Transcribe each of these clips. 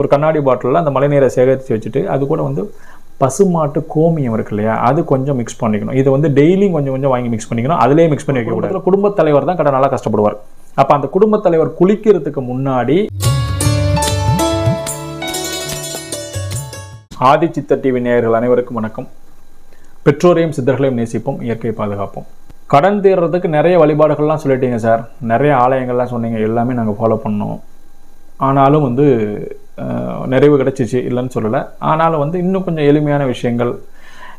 ஒரு கண்ணாடி பாட்டிலில் அந்த மழைநீரை சேகரித்து வச்சுட்டு அது கூட வந்து பசுமாட்டு கோமியம் இருக்கு இல்லையா? அது கொஞ்சம் மிக்ஸ் பண்ணிக்கணும். இது வந்து டெய்லியும் கொஞ்சம் கொஞ்சம் வாங்கி மிக்ஸ் பண்ணிக்கணும். அதிலே மிக்ஸ் பண்ணி வைக்கக்கூடாது குடும்பத் தலைவர் தான் கடை நல்லா கஷ்டப்படுவார். அப்போ அந்த குடும்பத் தலைவர் குளிக்கிறதுக்கு முன்னாடி ஆதிச்சித்த டிவி நேயர்கள் அனைவருக்கும் வணக்கம். பெற்றோரையும் சித்தர்களையும் நேசிப்போம் இயற்கை பாதுகாப்போம். கடன் தீர்றதுக்கு நிறைய வழிபாடுகள்லாம் சொல்லிட்டீங்க சார். நிறைய ஆலயங்கள்லாம் சொன்னீங்க. எல்லாமே நாங்கள் ஃபாலோ பண்ணோம். ஆனாலும் வந்து நிறைவு கிடைச்சிச்சு இல்லைன்னு சொல்லலை. ஆனாலும் வந்து இன்னும் கொஞ்சம் எளிமையான விஷயங்கள்.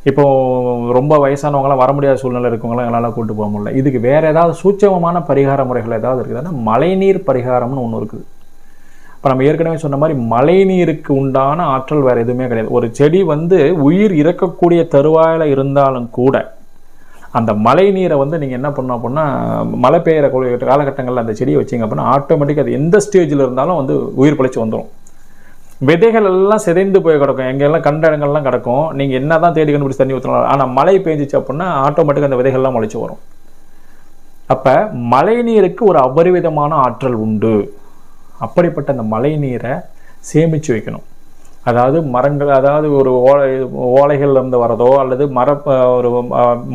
இப்போது ரொம்ப வயசானவங்களாம் வர முடியாத சூழ்நிலை இருக்கவங்களாம் எங்களால் கூட்டு போக முடியல. இதுக்கு வேறு ஏதாவது சூட்சமமான பரிகார முறைகள் ஏதாவது இருக்குதுன்னா மழைநீர் பரிகாரம்னு ஒன்று இருக்குது. இப்போ நம்ம ஏற்கனவே சொன்ன மாதிரி மழைநீருக்கு உண்டான ஆற்றல் வேறு எதுவுமே கிடையாது. ஒரு செடி வந்து உயிர் இறக்கக்கூடிய தருவாயில் இருந்தாலும் கூட அந்த மழை நீரை வந்து நீங்கள் என்ன பண்ணணும் அப்படின்னா மழை பெய்கிற காலகட்டங்களில் அந்த செடியை வச்சீங்க அப்படின்னா ஆட்டோமேட்டிக்காக அது எந்த ஸ்டேஜில் இருந்தாலும் வந்து உயிர் பிழைச்சி வந்துடும் விதைகள் எல்லாம் சிதைந்து போய் கிடக்கும். எங்கெல்லாம் கண்ட இடங்கள்லாம் கிடக்கும். நீங்கள் என்ன தான் தேடி கண்டுபிடிச்சி தண்ணி ஊற்றலாம் ஆனால் மழை பெஞ்சிச்சு அப்படின்னா ஆட்டோமேட்டிக்காக அந்த விதைகள்லாம் முளைச்சி வரும். அப்போ மழை நீருக்கு ஒரு அபரிவிதமான ஆற்றல் உண்டு. அப்படிப்பட்ட அந்த மழை நீரை சேமித்து வைக்கணும். அதாவது மரங்கள் அதாவது ஒரு ஓலை ஓலைகள்லேருந்து வரதோ அல்லது மர ஒரு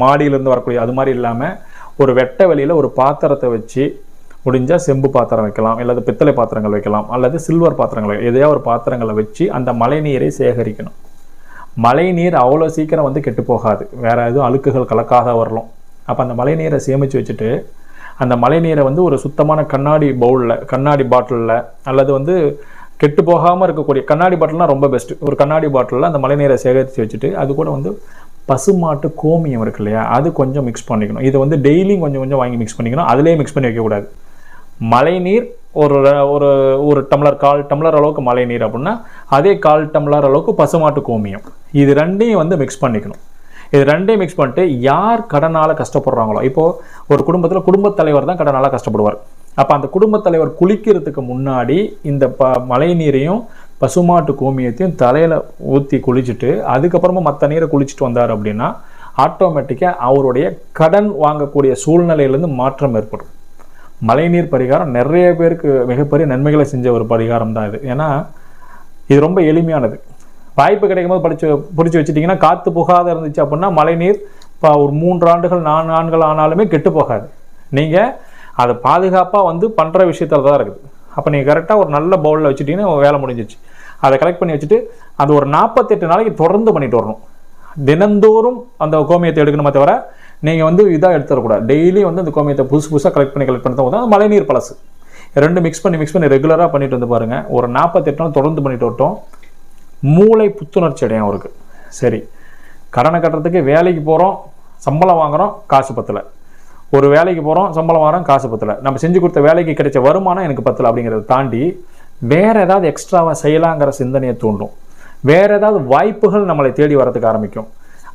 மாடியிலேருந்து வரக்கூடிய அது மாதிரி இல்லாமல் ஒரு வெட்ட வெளியில் ஒரு பாத்திரத்தை வச்சு முடிஞ்சால் செம்பு பாத்திரம் வைக்கலாம் அல்லது பித்தளை பாத்திரங்கள் வைக்கலாம் அல்லது சில்வர் பாத்திரங்கள் வைக்கலாம். எதையா ஒரு பாத்திரங்களை வச்சு அந்த மழை நீரை சேகரிக்கணும். மழை நீர் அவ்வளோ சீக்கிரம் வந்து கெட்டு போகாது. வேறு எதுவும் அழுக்குகள் கலக்காத வரலாம். அப்போ அந்த மழை நீரை சேமித்து வச்சுட்டு அந்த மழை நீரை வந்து ஒரு சுத்தமான கண்ணாடி பவுலில் கண்ணாடி பாட்டிலில் அல்லது வந்து கெட்டு போகாமல் இருக்கக்கூடிய கண்ணாடி பாட்டில்னால் ரொம்ப பெஸ்ட்டு ஒரு கண்ணாடி பாட்டிலில் அந்த மழை நீரை சேகரித்து வச்சுட்டு அது கூட வந்து பசுமாட்டு கோமியம் இருக்கு இல்லையா அது கொஞ்சம் மிக்ஸ் பண்ணிக்கணும். இதை வந்து டெய்லியும் கொஞ்சம் கொஞ்சம் வாங்கி மிக்ஸ் பண்ணிக்கணும். அதிலே மிக்ஸ் பண்ணி வைக்கக்கூடாது மழைநீர் ஒரு ஒரு ஒரு டம்ளர் கால் டம்ளர் அளவுக்கு மழைநீர் அப்படின்னா அதே கால் டம்ளர் அளவுக்கு பசுமாட்டு கோமியம். இது ரெண்டையும் வந்து மிக்ஸ் பண்ணிக்கணும். இது ரெண்டையும் மிக்ஸ் பண்ணிட்டு யார் கடனால் கஷ்டப்படுறாங்களோ இப்போது ஒரு குடும்பத்தில் குடும்பத் தலைவர் தான் கடனால் கஷ்டப்படுவார். அப்போ அந்த குடும்பத் தலைவர் குளிக்கிறதுக்கு முன்னாடி இந்த ப மழை நீரையும் பசுமாட்டு கோமியத்தையும் தலையில் ஊற்றி குளிச்சுட்டு அதுக்கப்புறமா மற்ற நீரை குளிச்சுட்டு வந்தார் அப்படின்னா ஆட்டோமேட்டிக்காக அவருடைய கடன் வாங்கக்கூடிய சூழ்நிலையிலேருந்து மாற்றம் ஏற்படும். மழைநீர் பரிகாரம் நிறைய பேருக்கு மிகப்பெரிய நன்மைகளை செஞ்ச ஒரு பரிகாரம் தான் இது. ஏன்னா இது ரொம்ப எளிமையானது. வாய்ப்பு கிடைக்கும் போது படிச்சு பிடிச்சி வச்சுட்டிங்கன்னா காற்று புகாத இருந்துச்சு அப்படின்னா மழைநீர் இப்போ ஒரு மூன்று ஆண்டுகள் நான்கு ஆண்டுகள் ஆனாலுமே கெட்டு போகாது. நீங்கள் அதை பாதுகாப்பாக வந்து பண்ணுற விஷயத்தில் தான் இருக்குது. அப்போ நீங்கள் கரெக்டாக ஒரு நல்ல பவுலில் வச்சுட்டிங்கன்னா வேலை முடிஞ்சிச்சு அதை கலெக்ட் பண்ணி வச்சுட்டு அது ஒரு நாற்பத்தெட்டு நாளைக்கு தொடர்ந்து பண்ணிட்டு வரணும். தினந்தோறும் அந்த கோமியத்தை எடுக்கணுமே தவிர நீங்கள் வந்து இதாக எடுத்துடக்கூடாது டெய்லி வந்து அந்த கோமியத்தை புதுசு புதுசாக கலெக்ட் பண்ணி கலெக்ட் பண்ணி தான் மழைநீர் பழசு. ரெண்டு மிக்ஸ் பண்ணி மிக்ஸ் பண்ணி ரெகுலராக பண்ணிட்டு வந்து பாருங்கள் ஒரு நாற்பத்தெட்டு நாள் தொடர்ந்து பண்ணிட்டு வரட்டும். மூளை புத்துணர்ச்சி அடையும் அவருக்கு. சரி. கடனை கட்டுறதுக்கு வேலைக்கு போகிறோம் சம்பளம் வாங்குறோம் காசு பத்தலை. ஒரு வேலைக்கு போகிறோம் சம்பளம் வாங்குறோம் காசு பத்தலை. நம்ம செஞ்சு கொடுத்த வேலைக்கு கிடைச்ச வருமானம் எனக்கு பத்தலை அப்படிங்கிறத தாண்டி வேறு ஏதாவது எக்ஸ்ட்ராவாக செய்யலாங்கிற சிந்தனையை தூண்டும். வேறு ஏதாவது வாய்ப்புகள் நம்மளை தேடி வரதுக்கு ஆரம்பிக்கும்.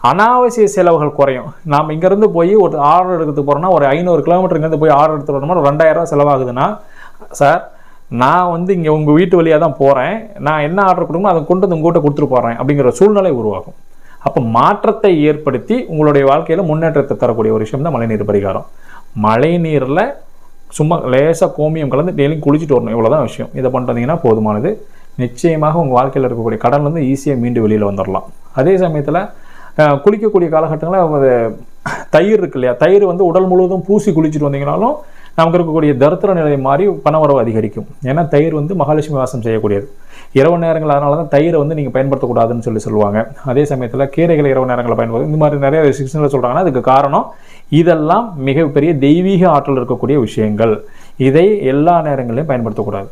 அனாவசிய செலவுகள் குறையும். நாம் இங்கேருந்து போய் ஒரு ஆர்டர் எடுக்கிறதுக்கு போகிறோம்னா ஒரு ஐநூறு கிலோமீட்டர் போய் ஆர்டர் எடுத்து வரணும்னா ஒரு ரெண்டாயிரம் செலவாகுதுன்னா சார் நான் வந்து இங்கே உங்கள் வீட்டு வழியாக தான் போகிறேன் நான் என்ன ஆர்டர் கொடுக்கணும் அதை கொண்டு வந்து உங்கள்கிட்ட கொடுத்துட்டு போகிறேன் அப்படிங்கிற சூழ்நிலை உருவாகும். அப்போ மாற்றத்தை ஏற்படுத்தி உங்களுடைய வாழ்க்கையில் முன்னேற்றத்தை தரக்கூடிய ஒரு விஷயம் தான் மழைநீர் பரிகாரம். மழைநீரில் சும்மா லேசாக கோமியம் கலந்து டெய்லியும் குளிச்சுட்டு வரணும். இவ்வளோதான் விஷயம். இதை பண்ணிட்டு வந்தீங்கன்னா போதுமானது. நிச்சயமாக உங்கள் வாழ்க்கையில் இருக்கக்கூடிய கடன்லேருந்து ஈஸியாக மீண்டு வெளியில் வந்துடலாம் அதே சமயத்தில் குளிக்கக்கூடிய காலகட்டங்களில் அது தயிர் இருக்கு இல்லையா? தயிர் வந்து உடல் முழுவதும் பூசி குளிச்சுட்டு வந்தீங்கனாலும் நமக்கு இருக்கக்கூடிய தரித்திர நிலை மாறி பணவரவு அதிகரிக்கும். ஏன்னா தயிர் வந்து மகாலட்சுமி வாசம் செய்யக்கூடியது. இரவு நேரங்கள் அதனால தான் தயிரை வந்து நீங்கள் பயன்படுத்தக்கூடாதுன்னு சொல்லி சொல்லுவாங்க. அதே சமயத்தில் கீரைகளை இரவு நேரங்களில் பயன்படுத்த இந்த மாதிரி நிறைய ரெஸ்ட்ரிக்ஷனில் சொல்கிறாங்கன்னா அதுக்கு காரணம் இதெல்லாம் மிகப்பெரிய தெய்வீக ஆற்றல் இருக்கக்கூடிய விஷயங்கள். இதை எல்லா நேரங்களிலும் பயன்படுத்தக்கூடாது.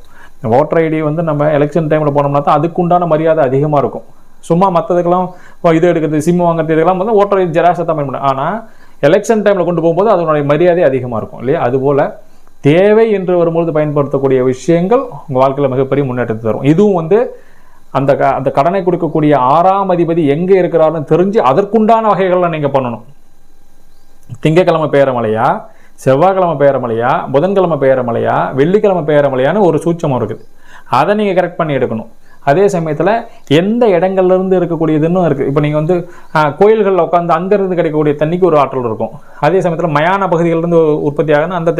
ஓட்டர் ஐடி வந்து நம்ம எலெக்ஷன் டைமில் போனோம்னா தான் அதுக்குண்டான மரியாதை அதிகமாக இருக்கும். சும்மா மற்றதுக்கெல்லாம் இப்போ இது எடுக்கிறது சிம் வாங்குறது இதெல்லாம் வந்து ஓட்டர் ஜெராக்ஸை தான் பயன்படும் ஆனால் எலெக்ஷன் டைமில் கொண்டு போகும்போது அதனுடைய மரியாதை அதிகமாக இருக்கும் இல்லையா? அதுபோல் தேவை என்று வரும்பொழுது பயன்படுத்தக்கூடிய விஷயங்கள் உங்கள் வாழ்க்கையில் மிகப்பெரிய முன்னேற்றத்தை தரும். இதுவும் வந்து அந்த க அந்த கடனை கொடுக்கக்கூடிய ஆறாம் அதிபதி எங்கே இருக்கிறாருன்னு தெரிஞ்சு அதற்குண்டான வகைகளை நீங்கள் பண்ணணும். திங்கக்கிழமை பெய்கிற செவ்வாய்க்கிழமை பெய்கிற புதன்கிழமை பெய்கிற வெள்ளிக்கிழமை பெய்கிற ஒரு சூச்சம் இருக்குது. அதை நீங்கள் கரெக்ட் பண்ணி எடுக்கணும். அதே சமயத்தில் எந்த இடங்கள்லேருந்து இருக்கக்கூடியதுன்னு இருக்குது இப்போ நீங்கள் வந்து கோயில்களில் உட்காந்து அங்கேருந்து கிடைக்கக்கூடிய தண்ணிக்கு ஒரு ஆற்றல் இருக்கும். அதே சமயத்தில் மயான பகுதிகளிலிருந்து உற்பத்தி ஆகுதுன்னா அந்த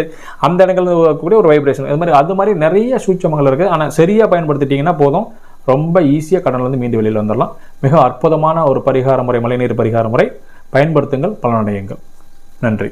அந்த இடங்கள்ல இருக்கக்கூடிய ஒரு வைப்ரேஷன் அது மாதிரி அது மாதிரி நிறைய சூட்சமங்கள் இருக்குது ஆனால் சரியாக பயன்படுத்திட்டிங்கன்னா போதும். ரொம்ப ஈஸியாக கடன்லேருந்து மீண்டு வெளியில் வந்துடலாம். மிக அற்புதமான ஒரு பரிகார முறை மழைநீர் பரிகார முறை. பயன்படுத்துங்கள் பலனடையுங்கள். நன்றி.